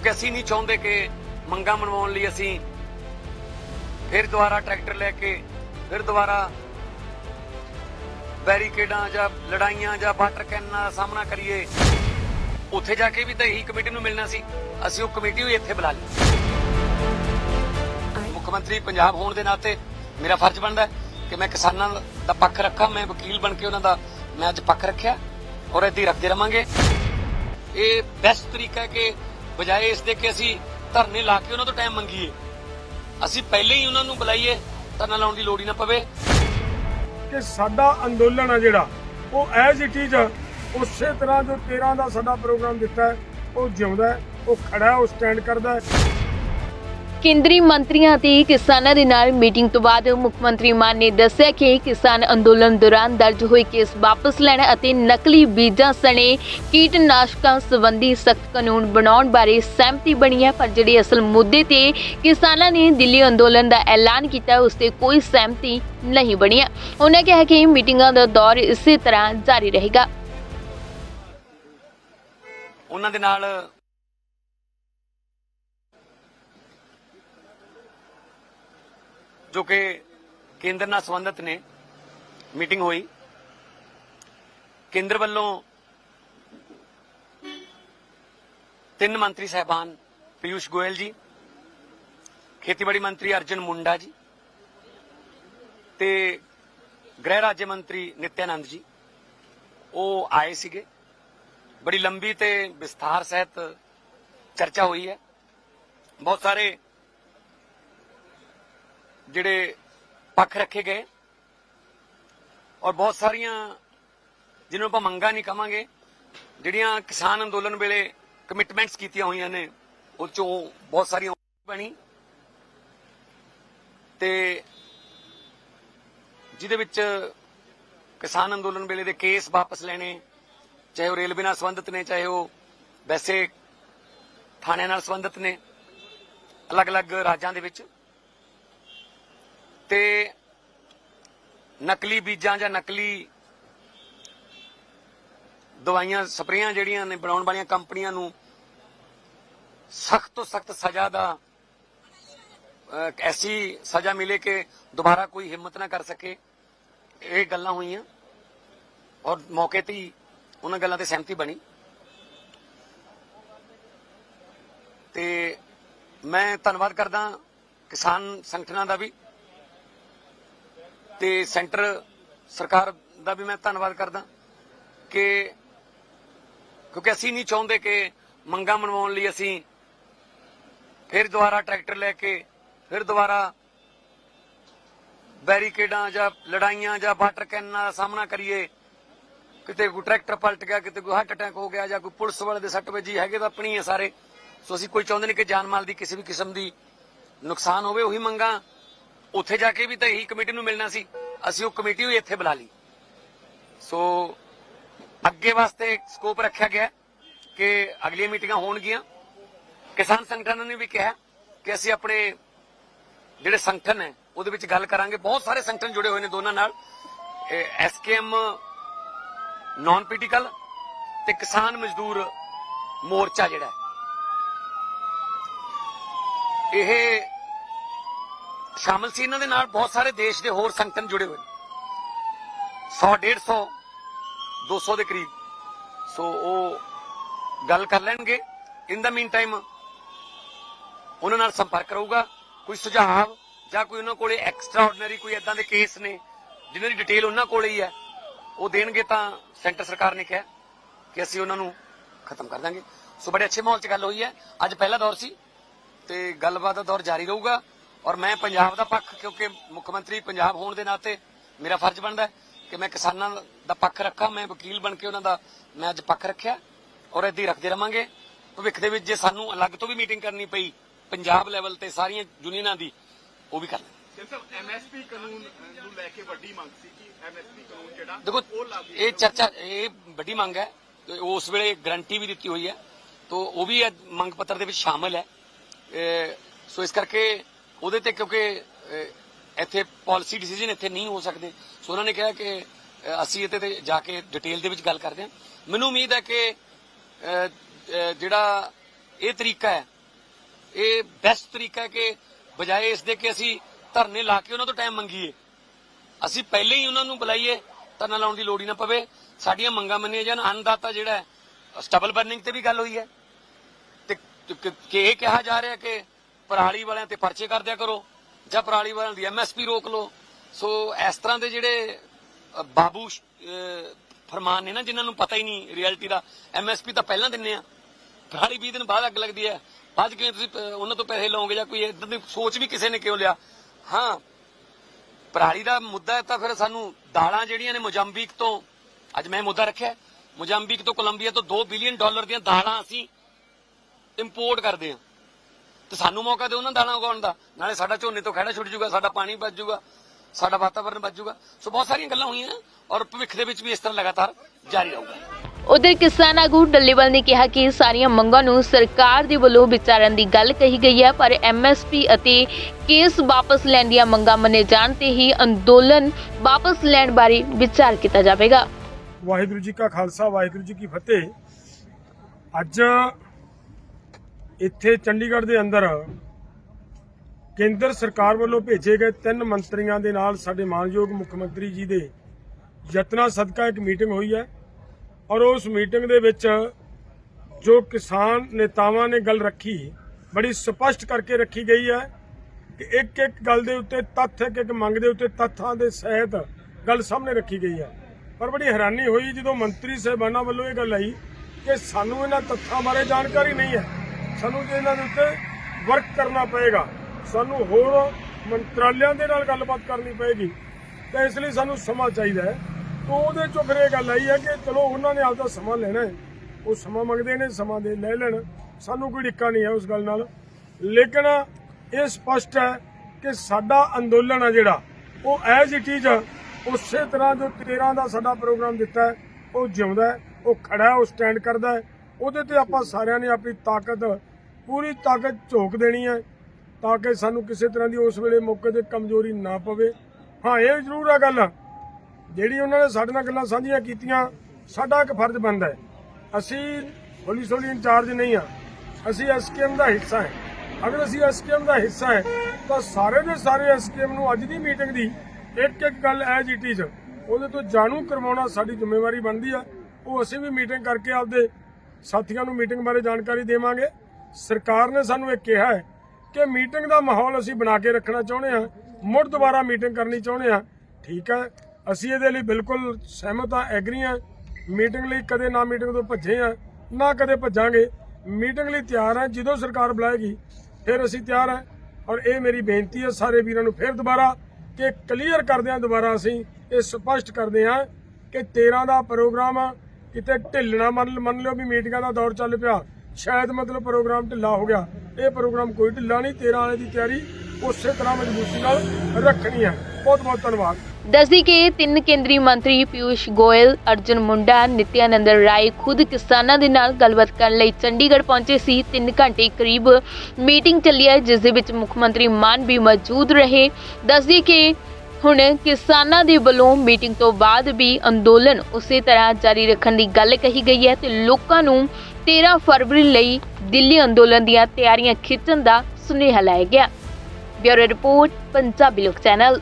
ਕਿਉਂਕਿ ਅਸੀਂ ਨਹੀਂ ਚਾਹੁੰਦੇ ਕਿ ਮੰਗਾਂ ਮਨਵਾਉਣ ਲਈ ਅਸੀਂ ਫਿਰ ਦੁਬਾਰਾ ਟਰੈਕਟਰ ਲੈ ਕੇ, ਫਿਰ ਦੁਬਾਰਾ ਬੈਰੀਕੇਡਾਂ ਜਾਂ ਲੜਾਈਆਂ ਜਾਂ ਵਾਟਰ ਕੈਨਾਂ ਦਾ ਸਾਹਮਣਾ ਕਰੀਏ। ਉੱਥੇ ਜਾ ਕੇ ਵੀ ਤਾਂ ਇਹੀ ਕਮੇਟੀ ਨੂੰ ਮਿਲਣਾ ਸੀ। ਅਸੀਂ ਉਹ ਕਮੇਟੀ ਵੀ ਇੱਥੇ ਬੁਲਾ ਲਈ ਮੁੱਖ ਮੰਤਰੀ ਪੰਜਾਬ ਹੋਣ ਦੇ ਨਾਤੇ ਮੇਰਾ ਫਰਜ਼ ਬਣਦਾ ਕਿ ਮੈਂ ਕਿਸਾਨਾਂ ਦਾ ਪੱਖ ਰੱਖਾਂ, ਮੈਂ ਵਕੀਲ ਬਣ ਕੇ ਉਹਨਾਂ ਦਾ ਮੈਂ ਅੱਜ ਪੱਖ ਰੱਖਿਆ ਔਰ ਏਦਾਂ ਹੀ ਰੱਖਦੇ ਰਵਾਂਗੇ। ਇਹ ਬੈਸਟ ਤਰੀਕਾ ਹੈ ਕਿ ਬਜਾਏ ਇਸ ਦੇ ਕਿ ਅਸੀਂ ਧਰਨੇ ਲਾ ਕੇ ਉਹਨਾਂ ਤੋਂ ਟਾਈਮ ਮੰਗੀਏ। ਅਸੀਂ ਪਹਿਲੇ ਹੀ ਉਹਨਾਂ ਨੂੰ ਬੁਲਾਈਏ ਧਰਨਾ ਲਾਉਣ ਦੀ ਲੋੜ ਹੀ ਨਾ ਪਵੇ। ਕਿ ਸਾਡਾ ਅੰਦੋਲਨ ਆ ਜਿਹੜਾ ਉਹ ਐਜ਼ ਇਟ ਇਜ਼ ਉਸੇ ਤਰ੍ਹਾਂ ਜੋ 13 ਦਾ ਸਾਡਾ ਪ੍ਰੋਗਰਾਮ ਦਿੱਤਾ ਹੈ ਉਹ ਜਿਉਂਦਾ ਹੈ, ਉਹ ਖੜਾ ਹੈ, ਉਹ ਸਟੈਂਡ ਕਰਦਾ ਹੈ। ਕੇਂਦਰੀ ਮੰਤਰੀਆਂ ਅਤੇ ਕਿਸਾਨਾਂ ਦੇ ਨਾਲ ਮੀਟਿੰਗ ਤੋਂ ਬਾਅਦ ਮੁੱਖ ਮੰਤਰੀ ਮਾਨ ਨੇ ਦੱਸਿਆ ਕਿ ਕਿਸਾਨ ਅੰਦੋਲਨ ਦੌਰਾਨ ਦਰਜ ਹੋਏ ਕੇਸ ਵਾਪਸ ਲੈਣ ਅਤੇ ਨਕਲੀ ਬੀਜਾਂ ਸਣੇ ਕੀਟਨਾਸ਼ਕਾਂ ਸੰਬੰਧੀ ਸਖਤ ਕਾਨੂੰਨ ਬਣਾਉਣ ਬਾਰੇ ਸਹਿਮਤੀ ਬਣੀ ਹੈ। ਪਰ ਜਿਹੜੇ ਅਸਲ ਮੁੱਦੇ ਤੇ ਕਿਸਾਨਾਂ ਨੇ ਦਿੱਲੀ ਅੰਦੋਲਨ ਦਾ ਐਲਾਨ ਕੀਤਾ, ਉਸ ਤੇ ਕੋਈ ਸਹਿਮਤੀ ਨਹੀਂ ਬਣੀ ਹੈ। ਉਹਨਾਂ ਕਿਹਾ ਕਿ ਮੀਟਿੰਗਾਂ ਦਾ ਦੌਰ ਇਸੇ ਤਰ੍ਹਾਂ ਜਾਰੀ ਰਹੇਗਾ। ਉਹਨਾਂ ਦੇ ਨਾਲ ਜੋ ਕਿ ਕੇਂਦਰ ਨਾਲ ਸੰਬੰਧਿਤ ਨੇ, ਮੀਟਿੰਗ ਹੋਈ। ਕੇਂਦਰ ਵੱਲੋਂ ਤਿੰਨ ਮੰਤਰੀ ਸਹਿਬਾਨ ਪਿਊਸ਼ ਗੋਇਲ ਜੀ, ਖੇਤੀਬਾੜੀ ਮੰਤਰੀ ਅਰਜਨ ਮੁੰਡਾ ਜੀ ਤੇ ਗ੍ਰਹਿ ਰਾਜ ਮੰਤਰੀ ਨਿਤਿਆਨੰਦ ਜੀ। ਉਹ ਆਏ ਸੀਗੇ। ਬੜੀ ਲੰਬੀ ਤੇ ਵਿਸਥਾਰ ਸਹਿਤ ਚਰਚਾ ਹੋਈ ਹੈ। ਬਹੁਤ ਸਾਰੇ ਜਿਹੜੇ ਪੱਖ ਰੱਖੇ ਗਏ ਔਰ ਬਹੁਤ ਸਾਰੀਆਂ ਜਿਹਨੂੰ ਆਪਾਂ ਮੰਗਾਂ ਨਹੀਂ ਕਵਾਂਗੇ, ਜਿਹੜੀਆਂ ਕਿਸਾਨ ਅੰਦੋਲਨ ਵੇਲੇ ਕਮਿਟਮੈਂਟਸ ਕੀਤੀਆਂ ਹੋਈਆਂ ਨੇ, ਉਹ ਚੋਂ ਬਹੁਤ ਸਾਰੀਆਂ ਬਣੀ। ਤੇ ਜਿਹਦੇ ਵਿੱਚ ਕਿਸਾਨ ਅੰਦੋਲਨ ਵੇਲੇ ਦੇ ਕੇਸ ਵਾਪਸ ਲੈਣੇ, ਚਾਹੇ ਉਹ ਰੇਲਵੇ ਨਾਲ ਸੰਬੰਧਿਤ ਨੇ, ਚਾਹੇ ਉਹ ਵੈਸੇ ਥਾਣਿਆਂ ਨਾਲ ਸੰਬੰਧਿਤ ਨੇ, ਅਲੱਗ-ਅਲੱਗ ਰਾਜਾਂ ਦੇ ਵਿੱਚ ਤੇ ਨਕਲੀ ਬੀਜਾਂ ਜਾਂ ਨਕਲੀ ਦਵਾਈਆਂ, ਸਪਰੇਆਂ ਜਿਹੜੀਆਂ ਨੇ ਬਣਾਉਣ ਵਾਲੀਆਂ ਕੰਪਨੀਆਂ ਨੂੰ ਸਖਤ ਤੋਂ ਸਖਤ ਸਜ਼ਾ ਦਾ ਐਸੀ ਸਜ਼ਾ ਮਿਲੇ ਕਿ ਦੁਬਾਰਾ ਕੋਈ ਹਿੰਮਤ ਨਾ ਕਰ ਸਕੇ। ਇਹ ਗੱਲਾਂ ਹੋਈਆਂ ਔਰ ਮੌਕੇ ਤੇ ਹੀ ਉਹਨਾਂ ਗੱਲਾਂ ਤੇ ਸਹਿਮਤੀ ਬਣੀ। ਤੇ ਮੈਂ ਧੰਨਵਾਦ ਕਰਦਾ ਕਿਸਾਨ ਸੰਗਠਨਾਂ ਦਾ ਵੀ। ਤੇ ਸੈਂਟਰ ਸਰਕਾਰ ਦਾ ਵੀ ਮੈਂ ਧੰਨਵਾਦ ਕਰਦਾ ਕਿ ਕਿਉਂਕਿ ਅਸੀਂ ਨਹੀਂ ਚਾਹੁੰਦੇ ਕਿ ਮੰਗਾਂ ਮਨਵਾਉਣ ਲਈ ਅਸੀਂ ਫਿਰ ਦੁਬਾਰਾ ਟਰੈਕਟਰ ਲੈ ਕੇ ਫਿਰ ਦੁਬਾਰਾ ਬੈਰੀਕੇਡਾਂ ਜਾਂ ਲੜਾਈਆਂ ਜਾਂ ਵਾਟਰ ਕੈਨਾਂ ਦਾ ਸਾਹਮਣਾ ਕਰੀਏ। ਕਿਤੇ ਕੋਈ ਟਰੈਕਟਰ ਪਲਟ ਗਿਆ, ਕਿਤੇ ਕੋਈ ਹਾਰਟ ਅਟੈਕ ਹੋ ਗਿਆ ਜਾਂ ਕੋਈ ਪੁਲਿਸ ਵਾਲੇ ਦੇ ਸੱਟ ਵੱਜੀ, ਹੈਗੇ ਤਾਂ ਆਪਣੀ ਹੈ ਸਾਰੇ। ਸੋ ਅਸੀਂ ਕੋਈ ਚਾਹੁੰਦੇ ਨਹੀਂ ਕਿ ਜਾਨ ਮਾਲ ਦੀ ਕਿਸੇ ਵੀ ਕਿਸਮ ਦੀ ਨੁਕਸਾਨ ਹੋਵੇ, ਉਹੀ ਮੰਗਾਂ ਉੱਥੇ ਜਾ ਕੇ ਵੀ ਤਾਂ ਇਹੀ ਕਮੇਟੀ ਨੂੰ ਮਿਲਣਾ ਸੀ। ਅਸੀਂ ਉਹ ਕਮੇਟੀ ਵੀ ਇੱਥੇ ਬੁਲਾ ਲਈ। ਸੋ, ਅੱਗੇ ਵਾਸਤੇ ਸਕੋਪ ਰੱਖਿਆ ਗਿਆ ਕਿ ਅਗਲੀਆਂ ਮੀਟਿੰਗਾਂ ਹੋਣਗੀਆਂ। ਕਿਸਾਨ ਸੰਗਠਨਾਂ ਨੇ ਵੀ ਕਿਹਾ ਕਿ ਅਸੀਂ ਆਪਣੇ ਜਿਹੜੇ ਸੰਗਠਨ ਹੈ ਉਹਦੇ ਵਿੱਚ ਗੱਲ ਕਰਾਂਗੇ। ਬਹੁਤ ਸਾਰੇ ਸੰਗਠਨ ਜੁੜੇ ਹੋਏ ਨੇ ਦੋਨਾਂ ਨਾਲ। ਐਸਕੇਐਮ ਨਾਨ ਪੋਲੀਟੀਕਲ ਤੇ ਕਿਸਾਨ ਮਜ਼ਦੂਰ ਮੋਰਚਾ ਜਿਹੜਾ ਇਹ ਸ਼ਾਮਲ ਸੀ ਇਹਨਾਂ ਦੇ ਨਾਲ ਬਹੁਤ ਸਾਰੇ ਦੇਸ਼ ਦੇ ਹੋਰ ਸੰਗਠਨ ਜੁੜੇ ਹੋਏ ਨੇ। 100 150 200 ਦੇ ਕਰੀਬ। ਸੋ ਉਹ ਗੱਲ ਕਰ ਲੈਣਗੇ। ਇਨ ਦਾ ਮੀਨ ਟਾਈਮ ਉਹਨਾਂ ਨਾਲ ਸੰਪਰਕ ਰਹੂਗਾ। ਕੋਈ ਸੁਝਾਅ ਜਾਂ ਕੋਈ ਉਹਨਾਂ ਕੋਲੇ ਐਕਸਟਰਾ ਆਰਡੀਨਰੀ ਕੋਈ ਇਦਾਂ ਦੇ ਕੇਸ ਨੇ, ਜਿਨ੍ਹਾਂ ਦੀ ਡਿਟੇਲ ਉਹਨਾਂ ਕੋਲੇ ਹੀ ਹੈ, ਉਹ ਦੇਣਗੇ ਤਾਂ ਸੈਂਟਰ ਸਰਕਾਰ ਨੇ ਕਿਹਾ ਕਿ ਅਸੀਂ ਉਹਨਾਂ ਨੂੰ ਖਤਮ ਕਰ ਦਾਂਗੇ। ਸੋ ਬੜੇ ਅੱਛੇ ਮਾਹੌਲ 'ਚ ਗੱਲ ਹੋਈ ਹੈ। ਅੱਜ ਪਹਿਲਾ ਦੌਰ ਸੀ ਤੇ ਗੱਲਬਾਤ ਦਾ ਦੌਰ ਜਾਰੀ ਰਹੂਗਾ। ਔਰ ਮੈਂ ਪੰਜਾਬ ਦਾ ਪੱਖ ਕਿਉਂਕਿ ਮੁੱਖ ਮੰਤਰੀ ਪੰਜਾਬ ਹੋਣ ਦੇ ਨਾਤੇ ਮੇਰਾ ਫਰਜ਼ ਬਣਦਾ ਹੈ ਕਿ ਮੈਂ ਕਿਸਾਨਾਂ ਦਾ ਪੱਖ ਰੱਖਾਂ ਮੈਂ ਵਕੀਲ ਬਣ ਕੇ ਉਹਨਾਂ ਦਾ ਮੈਂ ਅੱਜ ਪੱਖ ਰੱਖਿਆ ਔਰ ਏਦਾਂ ਹੀ ਰੱਖਦੇ ਰਵਾਂਗੇ। ਭਵਿੱਖ ਦੇ ਵਿੱਚ ਜੇ ਸਾਨੂੰ ਅਲੱਗ ਤੋਂ ਵੀ ਮੀਟਿੰਗ ਕਰਨੀ ਪਈ ਪੰਜਾਬ ਲੈਵਲ ਤੇ ਸਾਰੀਆਂ ਯੂਨੀਅਨਾਂ ਦੀ ਉਹ ਵੀ ਕਰ ਲਾਂਗੇ ਐਮਐਸਪੀ ਕਾਨੂੰਨ ਨੂੰ ਲੈ ਕੇ ਵੱਡੀ ਮੰਗ ਸੀ ਕਿ ਐਮਐਸਪੀ ਕਾਨੂੰਨ ਜਿਹੜਾ ਦੇਖੋ ਇਹ ਚਰਚਾ ਇਹ ਵੱਡੀ ਮੰਗ ਹੈ ਤੇ ਉਸ ਵੇਲੇ ਗਰੰਟੀ ਵੀ ਦਿੱਤੀ ਹੋਈ ਹੈ ਤੋ ਉਹ ਵੀ ਮੰਗ ਪੱਤਰ ਦੇ ਵਿੱਚ ਸ਼ਾਮਲ ਹੈ। ਸੋ ਇਸ ਕਰਕੇ ਉਹਦੇ ਤੇ ਕਿਉਂਕਿ ਇੱਥੇ ਪਾਲਿਸੀ ਡਿਸੀਜਨ ਇੱਥੇ ਨਹੀਂ ਹੋ ਸਕਦੇ। ਸੋ ਉਹਨਾਂ ਨੇ ਕਿਹਾ ਕਿ ਅਸੀਂ ਇਹਦੇ ਤੇ ਜਾ ਕੇ ਡਿਟੇਲ ਦੇ ਵਿੱਚ ਗੱਲ ਕਰਦੇ ਹਾਂ। ਮੈਨੂੰ ਉਮੀਦ ਹੈ ਕਿ ਜਿਹੜਾ ਇਹ ਤਰੀਕਾ ਹੈ, ਇਹ ਬੈਸਟ ਤਰੀਕਾ ਹੈ ਕਿ ਬਜਾਏ ਇਸ ਦੇ ਕਿ ਅਸੀਂ ਧਰਨੇ ਲਾ ਕੇ ਉਹਨਾਂ ਤੋਂ ਟਾਈਮ ਮੰਗੀਏ। ਅਸੀਂ ਪਹਿਲੇ ਹੀ ਉਹਨਾਂ ਨੂੰ ਬੁਲਾਈਏ, ਧਰਨਾ ਲਾਉਣ ਦੀ ਲੋੜ ਹੀ ਨਾ ਪਵੇ। ਸਾਡੀਆਂ ਮੰਗਾਂ ਮੰਨੀਆਂ ਜਾਣ। ਅੰਨਦਾਤਾ ਜਿਹੜਾ ਸਟਬਲ ਬਰਨਿੰਗ ਤੇ ਵੀ ਗੱਲ ਹੋਈ ਹੈ। ਤੇ ਕਿ ਇਹ ਕਿਹਾ ਜਾ ਰਿਹਾ ਕਿ ਪਰਾਲੀ ਵਾਲਿਆਂ ਤੇ ਪਰਚੇ ਕਰ ਦਿਆ ਕਰੋ ਜਾਂ ਪਰਾਲੀ ਵਾਲਿਆਂ ਦੀ ਐਮਐਸਪੀ ਰੋਕ ਲਓ। ਸੋ ਇਸ ਤਰ੍ਹਾਂ ਦੇ ਜਿਹੜੇ ਬਾਬੂ ਫਰਮਾਨ ਨੇ ਨਾ, ਜਿਨ੍ਹਾਂ ਨੂੰ ਪਤਾ ਹੀ ਨਹੀਂ ਰਿਐਲਿਟੀ ਦਾ ਐਮਐਸਪੀ ਤਾਂ ਪਹਿਲਾਂ ਦਿੰਨੇ ਆ। ਪਰਾਲੀ 20 ਦਿਨ ਬਾਅਦ ਅੱਗ ਲੱਗਦੀ ਹੈ। ਬਾਅਦ ਕਿਵੇਂ ਤੁਸੀਂ ਉਹਨਾਂ ਤੋਂ ਪੈਸੇ ਲਓਗੇ ਜਾਂ ਕੋਈ ਇਦਾਂ ਦੀ ਸੋਚ ਵੀ ਕਿਸੇ ਨੇ ਕਿਉਂ ਲਿਆ? ਹਾਂ, ਪਰਾਲੀ ਦਾ ਮੁੱਦਾ ਤਾਂ ਫਿਰ ਸਾਨੂੰ ਦਾਲਾਂ ਜਿਹੜੀਆਂ ਨੇ ਮੋਜ਼ੰਬੀਕ ਤੋਂ, ਅੱਜ ਮੈਂ ਇਹ ਮੁੱਦਾ ਰੱਖਿਆ ਹੈ। ਮੋਜ਼ੰਬੀਕ ਤੋਂ ਕੋਲੰਬੀਆ ਤੋਂ 2 ਬਿਲੀਅਨ ਡਾਲਰ ਦੀਆਂ ਦਾਲਾਂ ਅਸੀਂ ਇੰਪੋਰਟ ਕਰਦੇ ਹਾਂ। ਤੇ ਸਾਨੂੰ ਮੌਕਾ ਦਿਓ ਉਹਨਾਂ ਦਾਲਾਂ ਉਗਾਉਣ ਦਾ। ਨਾਲੇ ਸਾਡਾ ਝੋਨੇ ਤੋਂ ਖਹਿੜਾ ਛੁੱਟ ਜਾਊਗਾ ਸਾਡਾ ਪਾਣੀ ਬਚ ਜਾਊਗਾ ਸਾਡਾ ਵਾਤਾਵਰਣ ਬਚ ਜਾਊਗਾ। ਸੋ ਬਹੁਤ ਸਾਰੀਆਂ ਗੱਲਾਂ ਹੋਈਆਂ ਔਰ ਭਵਿੱਖ ਦੇ ਵਿੱਚ ਵੀ ਇਸ ਤਰ੍ਹਾਂ ਲਗਾਤਾਰ ਜਾਰੀ ਰਹੂਗਾ। ਉਧਰ ਕਿਸਾਨ ਆਗੂ ਡੱਲੇਵਾਲ ਨੇ ਕਿਹਾ ਕਿ ਸਾਰੀਆਂ ਮੰਗਾਂ ਨੂੰ ਸਰਕਾਰ ਦੇ ਵੱਲੋਂ ਵਿਚਾਰਨ ਦੀ ਗੱਲ ਕਹੀ ਗਈ ਹੈ ਪਰ ਐਮਐਸਪੀ ਅਤੇ ਕੇਸ ਵਾਪਸ ਲੈਣ ਦੀਆਂ ਮੰਗਾਂ ਮੰਨੇ ਜਾਣ ਤੇ ਹੀ ਅੰਦੋਲਨ ਵਾਪਸ ਲੈਣ ਬਾਰੇ ਵਿਚਾਰ ਕੀਤਾ ਜਾਵੇਗਾ। ਵਾਹਿਗੁਰੂ ਜੀ ਕਾ ਖਾਲਸਾ ਵਾਹਿਗੁਰੂ ਜੀ ਕੀ ਫਤਿਹ। ਅੱਜ ਇੱਥੇ ਚੰਡੀਗੜ੍ਹ ਦੇ ਅੰਦਰ ਕੇਂਦਰ ਸਰਕਾਰ ਵੱਲੋਂ ਭੇਜੇ ਗਏ ਤਿੰਨ ਮੰਤਰੀਆਂ ਦੇ ਨਾਲ ਸਾਡੇ ਮਾਨਯੋਗ ਮੁੱਖ ਮੰਤਰੀ ਜੀ ਦੇ ਯਤਨਾਂ ਸਦਕਾ ਇੱਕ ਮੀਟਿੰਗ ਹੋਈ ਹੈ ਔਰ ਉਸ ਮੀਟਿੰਗ ਦੇ ਵਿੱਚ ਜੋ ਕਿਸਾਨ ਨੇਤਾਵਾਂ ਨੇ ਗੱਲ ਰੱਖੀ, ਬੜੀ ਸਪਸ਼ਟ ਕਰਕੇ ਰੱਖੀ ਗਈ ਹੈ ਕਿ ਇੱਕ ਇੱਕ ਗੱਲ ਦੇ ਉੱਤੇ ਤੱਥ, ਇੱਕ ਇੱਕ ਮੰਗ ਦੇ ਉੱਤੇ ਤੱਥਾਂ ਦੇ ਸਹਿਤ ਗੱਲ ਸਾਹਮਣੇ ਰੱਖੀ ਗਈ ਹੈ। ਪਰ ਬੜੀ ਹੈਰਾਨੀ ਹੋਈ ਜਦੋਂ ਮੰਤਰੀ ਸਾਹਿਬਾਨਾਂ ਵੱਲੋਂ ਇਹ ਗੱਲ ਆਈ ਕਿ ਸਾਨੂੰ ਇਹਨਾਂ ਤੱਥਾਂ ਬਾਰੇ ਜਾਣਕਾਰੀ ਨਹੀਂ ਹੈ। ਸਾਨੂੰ ਜੇ ਇਹਨਾਂ ਦੇ ਉੱਤੇ ਵਰਕ ਕਰਨਾ ਪਏਗਾ, ਸਾਨੂੰ ਹੋਰ ਮੰਤਰਾਲਿਆਂ ਦੇ ਨਾਲ ਗੱਲਬਾਤ ਕਰਨੀ ਪਏਗੀ, ਤਾਂ ਇਸ ਲਈ ਸਾਨੂੰ ਸਮਾਂ ਚਾਹੀਦਾ ਹੈ। ਤਾਂ ਉਹਦੇ ਚੋਂ ਫਿਰ ਇਹ ਗੱਲ ਆਈ ਹੈ ਕਿ ਚਲੋ ਉਹਨਾਂ ਨੇ ਆਪਦਾ ਸਮਾਂ ਲੈਣਾ ਹੈ, ਉਹ ਸਮਾਂ ਮੰਗਦੇ ਨੇ, ਸਮਾਂ ਦੇ ਲੈ ਲੈਣ, ਸਾਨੂੰ ਕੋਈ ਡਿੱਕਾ ਨਹੀਂ ਹੈ ਉਸ ਗੱਲ ਨਾਲ। ਲੇਕਿਨ ਇਹ ਸਪਸ਼ਟ ਹੈ ਕਿ ਸਾਡਾ ਅੰਦੋਲਨ ਆ ਜਿਹੜਾ, ਉਹ ਐਜ਼ ਇਟ ਇਜ਼ ਉਸੇ ਤਰ੍ਹਾਂ ਜੋ 13 ਦਾ ਸਾਡਾ ਪ੍ਰੋਗਰਾਮ ਦਿੱਤਾ ਹੈ, ਉਹ ਜਿਉਂਦਾ ਹੈ, ਉਹ ਖੜਾ ਹੈ, ਉਹ ਸਟੈਂਡ ਕਰਦਾ ਹੈ, ਉਹਦੇ ਤੇ ਆਪਾਂ ਸਾਰਿਆਂ ਨੇ ਆਪਣੀ ਤਾਕਤ ਪੂਰੀ ਤਾਕਤ ਝੋਕ ਦੇਣੀ ਹੈ ਤਾਂ ਕਿ ਸਾਨੂੰ ਕਿਸੇ ਤਰ੍ਹਾਂ ਦੀ ਉਸ ਵੇਲੇ ਮੌਕੇ ਤੇ ਕਮਜ਼ੋਰੀ ਨਾ ਪਵੇ। ਹਾਂ, ਇਹ ਜ਼ਰੂਰ ਆ ਗੱਲ ਜਿਹੜੀ ਉਹਨਾਂ ਨੇ ਸਾਡੇ ਨਾਲ ਗੱਲਾਂ ਸਾਂਝੀਆਂ ਕੀਤੀਆਂ, ਸਾਡਾ ਇੱਕ ਫਰਜ਼ ਬਣਦਾ ਹੈ। ਅਸੀਂ ਹੌਲੀ ਹੌਲੀ ਇੰਚਾਰਜ ਨਹੀਂ ਆ ਅਸੀਂ ਐਸਕੇਐਮ ਦਾ ਹਿੱਸਾ ਹੈ। ਅਗਰ ਅਸੀਂ ਐਸਕੇਐਮ ਦਾ ਹਿੱਸਾ ਹੈ, ਤਾਂ ਸਾਰੇ ਦੇ ਸਾਰੇ ਐਸਕੇਐਮ ਨੂੰ ਅੱਜ ਦੀ ਮੀਟਿੰਗ ਦੀ ਇੱਕ ਇੱਕ ਗੱਲ ਐਜ਼ ਇਟ ਇਜ਼ ਉਹਦੇ ਤੋਂ ਜਾਣੂ ਕਰਵਾਉਣਾ ਸਾਡੀ ਜ਼ਿੰਮੇਵਾਰੀ ਬਣਦੀ ਆ। ਉਹ ਅਸੀਂ ਵੀ ਮੀਟਿੰਗ ਕਰਕੇ ਆਪਦੇ ਸਾਥੀਆਂ ਨੂੰ ਮੀਟਿੰਗ ਬਾਰੇ ਜਾਣਕਾਰੀ ਦੇਵਾਂਗੇ। ਸਰਕਾਰ ਨੇ ਸਾਨੂੰ ਇਹ ਕਿਹਾ ਹੈ ਕਿ ਮੀਟਿੰਗ ਦਾ ਮਾਹੌਲ ਅਸੀਂ ਬਣਾ ਕੇ ਰੱਖਣਾ ਚਾਹੁੰਦੇ ਹਾਂ, ਮੁੜ ਦੁਬਾਰਾ ਮੀਟਿੰਗ ਕਰਨੀ ਚਾਹੁੰਦੇ ਹਾਂ। ਠੀਕ ਹੈ, ਅਸੀਂ ਇਹਦੇ ਲਈ ਬਿਲਕੁਲ ਸਹਿਮਤ ਹਾਂ ਐਗਰੀ ਹਾਂ। ਮੀਟਿੰਗ ਲਈ ਕਦੇ ਨਾ ਮੀਟਿੰਗ ਤੋਂ ਭੱਜੇ ਹਾਂ, ਨਾ ਕਦੇ ਭੱਜਾਂਗੇ। ਮੀਟਿੰਗ ਲਈ ਤਿਆਰ ਹਾਂ, ਜਦੋਂ ਸਰਕਾਰ ਬੁਲਾਏਗੀ, ਫਿਰ ਅਸੀਂ ਤਿਆਰ ਹਾਂ। ਔਰ ਇਹ ਮੇਰੀ ਬੇਨਤੀ ਹੈ, ਸਾਰੇ ਵੀਰਾਂ ਨੂੰ ਫਿਰ ਦੁਬਾਰਾ ਕਿ ਕਲੀਅਰ ਕਰਦੇ ਹਾਂ ਦੁਬਾਰਾ ਅਸੀਂ, ਇਹ ਸਪਸ਼ਟ ਕਰਦੇ ਹਾਂ ਕਿ 13 ਦਾ ਪ੍ਰੋਗਰਾਮ ਕਿਤੇ ਢਿੱਲਣਾ ਮੰਨ ਮੰਨ ਲਿਓ ਵੀ ਮੀਟਿੰਗਾਂ ਦਾ ਦੌਰ ਚੱਲ ਪਿਆ। ਸ਼ਾਇਦ ਮਤਲਬ ਪ੍ਰੋਗਰਾਮ ਢਿੱਲਾ ਹੋ ਗਿਆ। ਇਹ ਪ੍ਰੋਗਰਾਮ ਕੋਈ ਢਿੱਲਾ ਨਹੀਂ 13 ਵਾਲੇ ਦੀ ਤਿਆਰੀ ਉਸੇ ਤਰ੍ਹਾਂ ਮਜ਼ਬੂਤੀ ਨਾਲ ਰੱਖਣੀ ਹੈ। ਬਹੁਤ ਬਹੁਤ ਧੰਨਵਾਦ। ਦੱਸਦੀ ਕਿ ਤਿੰਨ ਕੇਂਦਰੀ ਮੰਤਰੀ ਪਿਊਸ਼ ਗੋਇਲ, ਅਰਜੁਨ ਮੁੰਡਾ, ਨਿਤਿਆਨੰਦ ਰਾਏ ਖੁਦ ਕਿਸਾਨਾਂ ਦੇ ਨਾਲ ਗੱਲਬਾਤ ਕਰਨ ਲਈ ਚੰਡੀਗੜ੍ਹ ਪਹੁੰਚੇ ਸੀ। 3 ਘੰਟੇ ਕਰੀਬ ਮੀਟਿੰਗ ਚੱਲੀ ਹੈ, ਜਿਸ ਦੇ ਵਿੱਚ ਮੁੱਖ ਮੰਤਰੀ ਮਾਨ ਵੀ ਮੌਜੂਦ ਰਹੇ। ਦੱਸਦੀ ਕਿ ਹੁਣ ਕਿਸਾਨਾਂ ਦੇ ਵੱਲੋਂ ਮੀਟਿੰਗ ਤੋਂ ਬਾਅਦ ਵੀ ਅੰਦੋਲਨ ਉਸੇ ਤਰ੍ਹਾਂ ਜਾਰੀ ਰੱਖਣ ਦੀ ਗੱਲ ਕਹੀ ਗਈ ਹੈ ਤੇ ਲੋਕਾਂ ਨੂੰ 13 ਫਰਵਰੀ ਲਈ ਦਿੱਲੀ ਅੰਦੋਲਨ ਦੀਆਂ ਤਿਆਰੀਆਂ ਖਿੱਚਣ ਦਾ ਸੁਨੇਹਾ ਲਾਇਆ ਗਿਆ। ਬਿਊਰੋ ਰਿਪੋਰਟ, ਪੰਜਾਬੀ ਲੋਕ ਚੈਨਲ।